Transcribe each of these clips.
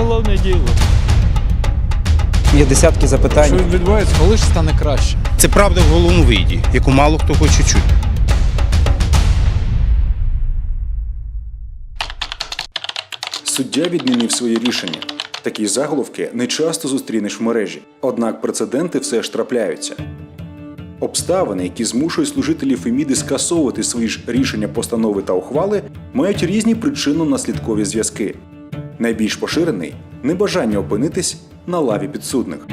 уголовне діло. Є десятки запитань. Що відбувається, коли ж стане краще? Це правда в голому виді, яку мало хто хоче чути. Суддя відмінив своє рішення. Такі заголовки не часто зустрінеш в мережі, однак прецеденти все ж трапляються. Обставини, які змушують служителів Феміди скасовувати свої ж рішення, постанови та ухвали, мають різні причинно-наслідкові зв'язки. Найбільш поширений небажання опинитись на лаві підсудних.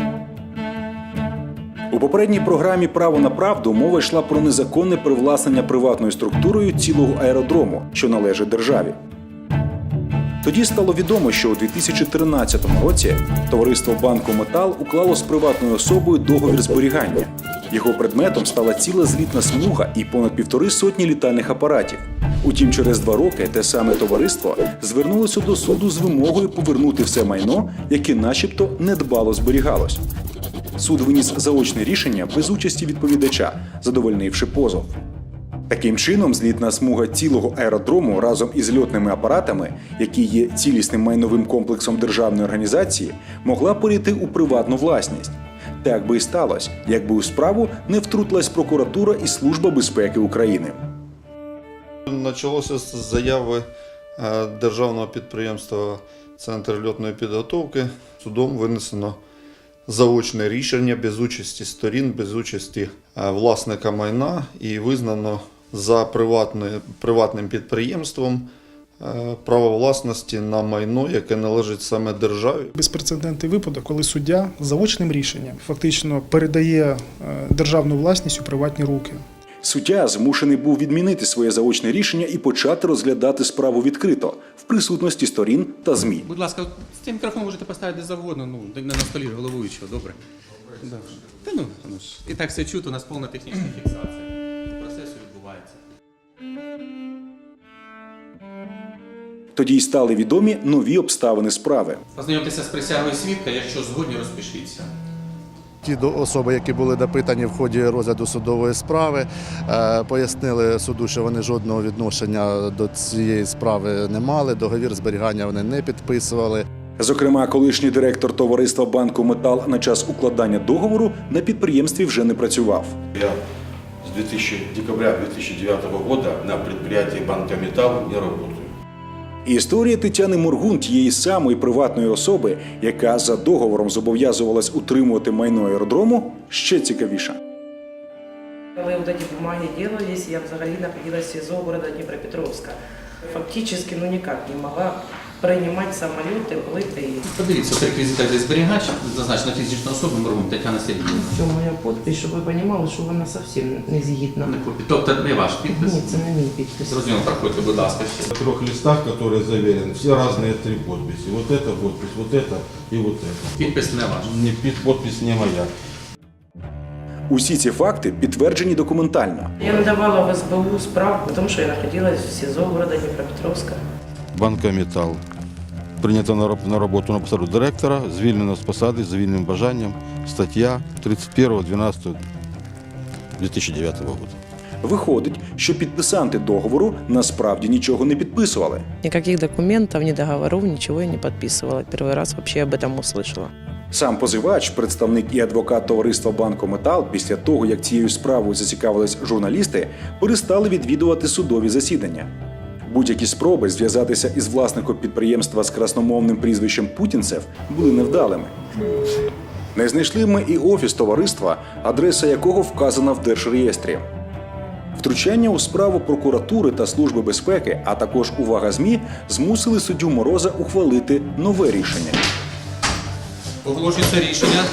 У попередній програмі Право на правду мова йшла про незаконне привласнення приватною структурою цілого аеродрому, що належить державі. Тоді стало відомо, що у 2013 році товариство банку Метал уклало з приватною особою договір зберігання. Його предметом стала ціла злітна смуга і понад півтори сотні літальних апаратів. Утім, через два роки те саме товариство звернулося до суду з вимогою повернути все майно, яке, начебто, недбало зберігалось. Суд виніс заочне рішення без участі відповідача, задовольнивши позов. Таким чином, злітна смуга цілого аеродрому разом із льотними апаратами, які є цілісним майновим комплексом державної організації, могла перейти у приватну власність. Так би і сталося, якби у справу не втрутилась прокуратура і Служба безпеки України. Почалося з заяви е, державного підприємства Центр льотної підготовки. Судом винесено заочне рішення без участі сторін, без участі е, власника майна і визнано за приватним підприємством е, право власності на майно, яке належить саме державі. Безпрецедентний випадок, коли суддя заочним рішенням фактично передає державну власність у приватні руки. Суддя змушений був відмінити своє заочне рішення і почати розглядати справу відкрито в присутності сторін та ЗМІ. Будь ласка, з цим мікрофон можете поставити де завгодно, ну, не на столі головуючого, добре? Да. Та ну, ну і так все чути, у нас повна технічна фіксація. Процес відбувається. Тоді й стали відомі нові обставини справи. Познайомтеся з присягою свідка, якщо згодні, розпишіться. Ті особи, які були допитані в ході розгляду судової справи, е, пояснили суду, що вони жодного відношення до цієї справи не мали. Договір зберігання вони не підписували. Зокрема, колишній директор товариства банку Метал на час укладання договору на підприємстві вже не працював. Я с 2000, декабря 2009 года на предприятии Банка Металл не работаю. Історія Тетяни Моргун, тієї самої приватної особи, яка за договором зобов'язувалась утримувати майно аеродрому, ще цікавіша. Коли вот эти бумаги делались, я взагалі находилась в СИЗО города Днепропетровска. Фактически, ну никак не могла принимать самолеты, плыты. Подивіться, в реквізитах де зберігач, зазначена фізична особа Моргун Тетяна Сергіївна. Все, моя подпись, щоб ви розуміли, що вона зовсім не згідна. Не копі- Тобто не ваш підпис. Ні, це не мій підпис. Зрозуміло, проходьте, будь ласка, ще. На трех листах, которые заверены, все разные три подписи. Вот это подпись, вот это и вот это. Підпис не ваш. Не, пи- подпись не моя. Усі ці факти підтверджені документально. Я надавала в СБУ справку, тому що я знаходилась в СИЗО города Днепропетровска. Банка Метал. Прийнято на роб- на роботу на посаду директора, звільнено з посади з вільним бажанням. Стаття 31.12.2009 року. Виходить, що підписанти договору насправді нічого не підписували. Никаких документов, ни договоров, ничего я не подписывала. Первый раз вообще об этом услышала. Сам позивач, представник і адвокат товариства банку Метал, після того як цією справою зацікавились журналісти, перестали відвідувати судові засідання. Будь-які спроби зв'язатися із власником підприємства з красномовним прізвищем Путінцев були невдалими. Не знайшли ми і офіс товариства, адреса якого вказана в держреєстрі. Втручання у справу прокуратури та служби безпеки, а також увага ЗМІ, змусили суддю Мороза ухвалити нове рішення. Оголошується рішення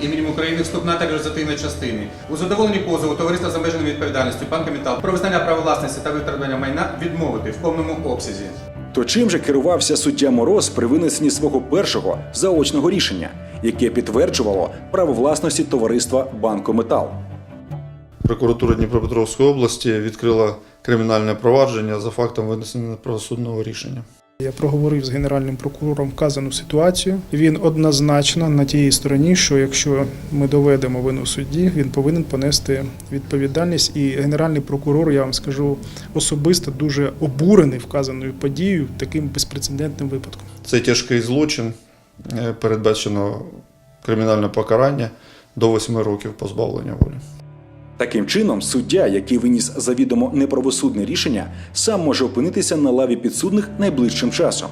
іменем України вступна та реалізативної частини. У задоволенні позову товариства з обмеженою відповідальністю «Банка Метал» про визнання права власності та витримання майна відмовити в повному обсязі. То чим же керувався суддя Мороз при винесенні свого першого заочного рішення, яке підтверджувало право власності товариства Банко Метал? Прокуратура Дніпропетровської області відкрила кримінальне провадження за фактом винесення правосудного рішення. Я проговорив з генеральним прокурором вказану ситуацію. Він однозначно на тієї стороні, що якщо ми доведемо вину судді, він повинен понести відповідальність. І генеральний прокурор, я вам скажу, особисто дуже обурений вказаною подією, таким безпрецедентним випадком. Це тяжкий злочин, е, передбачено кримінальне покарання до 8 років позбавлення волі. Таким чином, суддя, який виніс завідомо неправосудне рішення, сам може опинитися на лаві підсудних найближчим часом.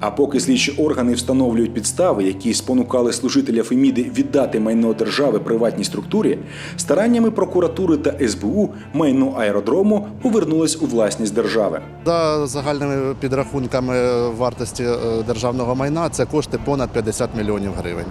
А поки слідчі органи встановлюють підстави, які спонукали служителя Феміди віддати майно держави приватній структурі, стараннями прокуратури та СБУ майно аеродрому повернулось у власність держави. За загальними підрахунками вартості е, державного майна це кошти понад 50 мільйонів гривень.